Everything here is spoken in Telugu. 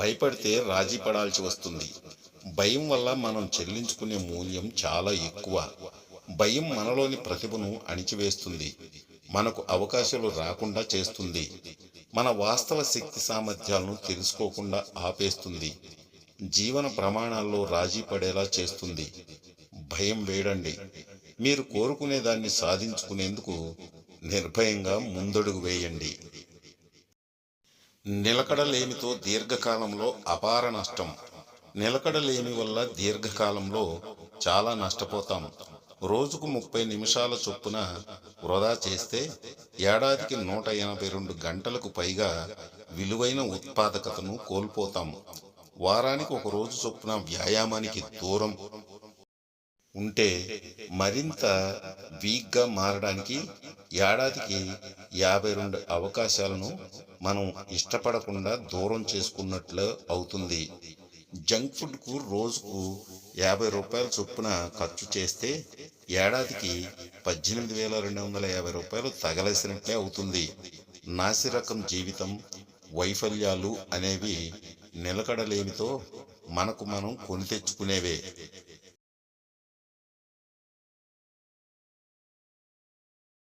భయపడితే రాజీ పడాల్సి వస్తుంది. భయం వల్ల మనం చెల్లించుకునే మూల్యం చాలా ఎక్కువ. భయం మనలోని ప్రతిభను అణిచివేస్తుంది. మనకు అవకాశాలు రాకుండా చేస్తుంది. మన వాస్తవ శక్తి సామర్థ్యాలను తెలుసుకోకుండా ఆపేస్తుంది. జీవన ప్రమాణాల్లో రాజీ పడేలా చేస్తుంది. భయం వేడండి. మీరు కోరుకునే దాన్ని సాధించుకునేందుకు నిర్భయంగా ముందడుగు వేయండి. నిలకడలేమితో దీర్ఘకాలంలో అపార నష్టం. నిలకడలేమి వల్ల దీర్ఘకాలంలో చాలా నష్టపోతాం. రోజుకు ముప్పై నిమిషాల చొప్పున వృధా చేస్తే ఏడాదికి నూట ఎనభై రెండు గంటలకు పైగా విలువైన ఉత్పాదకతను కోల్పోతాం. వారానికి ఒక రోజు చొప్పున వ్యాయామానికి దూరం ఉంటే మరింత వీక్గా మారడానికి ఏడాదికి యాభై రెండు అవకాశాలను మనం ఇష్టపడకుండా దూరం చేసుకున్నట్లు అవుతుంది. జంక్ ఫుడ్కు రోజుకు యాభై రూపాయల చొప్పున ఖర్చు చేస్తే ఏడాదికి పద్దెనిమిది వేల రెండు వందల యాభై రూపాయలు తగలేసినట్లే అవుతుంది. నాసిరకం జీవితం వైఫల్యాలు అనేవి నిలకడలేమితో మనకు మనం కొని తెచ్చుకునేవే.